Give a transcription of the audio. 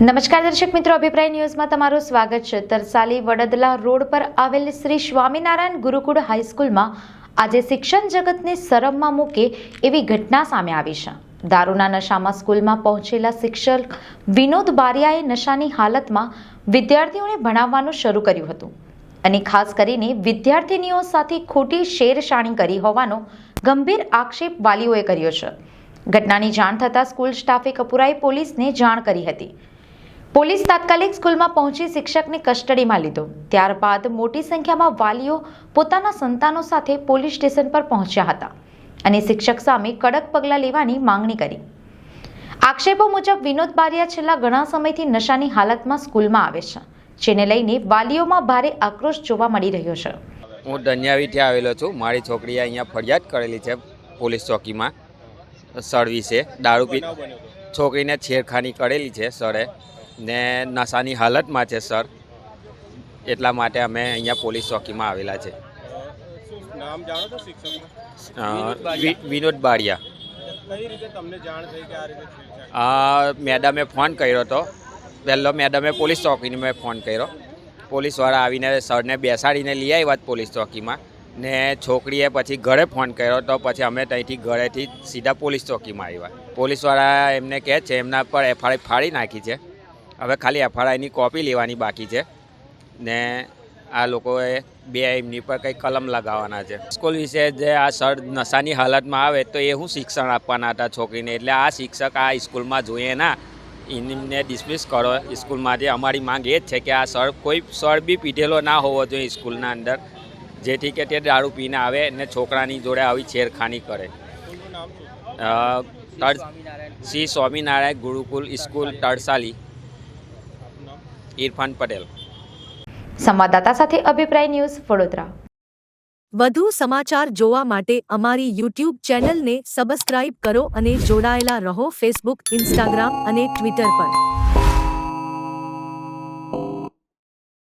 નમસ્કાર દર્શક મિત્રો, અભિપ્રાય ન્યૂઝમાં તમારું સ્વાગત છે. તરસાલી વડદલા રોડ પર આવેલ શ્રી સ્વામિનારાયણ ગુરુકુળ હાઈસ્કૂલમાં આજે શિક્ષણ જગતને શરમમાં મૂકે એવી ઘટના સામે આવી છે. દારૂના નશામાં સ્કૂલમાં પહોંચેલા શિક્ષક વિનોદ બારિયાએ નશાની હાલતમાં વિદ્યાર્થીઓને ભણાવવાનું શરૂ કર્યું હતું અને ખાસ કરીને વિદ્યાર્થિનીઓ સાથે ખોટી શેરશાણી કરી હોવાનો ગંભીર આક્ષેપ વાલીઓએ કર્યો છે. ઘટનાની જાણ થતાં સ્કૂલ સ્ટાફે કપુરાએ પોલીસને જાણ કરી હતી. પોલીસ તાત્કાલિક સ્કૂલમાં પહોંચી શિક્ષકને કસ્ટડીમાં લીધો. ત્યારબાદ મોટી સંખ્યામાં વાલીઓ પોતાના સંતાનો સાથે પોલીસ સ્ટેશન પર પહોંચ્યા હતા અને શિક્ષક સામે કડક પગલાં લેવાની માંગણી કરી. આક્ષેપો મુજબ વિનોદ બારિયા છેલ્લા ઘણા સમયથી નશાની હાલતમાં સ્કૂલમાં આવે છે, જેને લઈને વાલીઓમાં ભારે આક્રોશ જોવા મળી રહ્યો છે. હું ધન્યાવીથી આવેલો છું. મારી છોકરીએ અહીંયા ફરિયાદ કરેલી છે પોલીસ ચોકીમાં. સર વિશે દારૂ પી છોકરીને છેડખાની કરેલી છે સરે. ને નશાની હાલતમાં છે સર. એટલા માટે અમે અહીંયા પોલીસ ચોકીમાં આવેલા છે. નામ જાણો છો શિક્ષકનું? વિનોદ બારિયા. કઈ રીતે તમને જાણ થઈ કે આ રીતે આ મેડમે ફોન કર્યો હતો પહેલો મેડમે પોલીસ ચોકીને મેં ફોન કર્યો. પોલીસવાળા આવીને સરને બેસાડીને લઈ આવ્યા પોલીસ ચોકીમાં. ને છોકરીએ પછી ઘરે ફોન કર્યો તો પછી અમે ત્યાંથી ઘરેથી સીધા પોલીસ ચોકીમાં આવ્યા. પોલીસવાળા એમને કહે છે એમના પર એફઆઈઆર ફાડી નાખી છે. હવે ખાલી એફઆરઆઈની કોપી લેવાની બાકી છે. ને આ લોકોએ બે એમની પર કંઈ કલમ લગાવવાના છે. સ્કૂલ વિશે જે આ સર નશાની હાલતમાં આવે તો એ શું શિક્ષણ આપવાના હતા છોકરીને. એટલે આ શિક્ષક આ સ્કૂલમાં જોઈએ ના. એમને ડિસમિસ કરો સ્કૂલમાંથી. અમારી માંગ એ જ છે કે આ સર કોઈ સર બી પીધેલો ના હોવો જોઈએ સ્કૂલના અંદર. જેથી કે તે દારૂ પીને આવે અને છોકરાની જોડે આવી છેડખાની કરે. તડ શ્રી સ્વામિનારાયણ ગુરુકુલ સ્કૂલ તડસાલી ઇરફાન પટેલ. સંવાદદાતા સાથે અભિપ્રાય ન્યૂઝ વડોદરા. વધુ સમાચાર જોવા માટે અમારી યુટ્યુબ ચેનલને સબસ્ક્રાઇબ કરો અને જોડાયેલા રહો ફેસબુક ઇન્સ્ટાગ્રામ અને ટ્વિટર પર.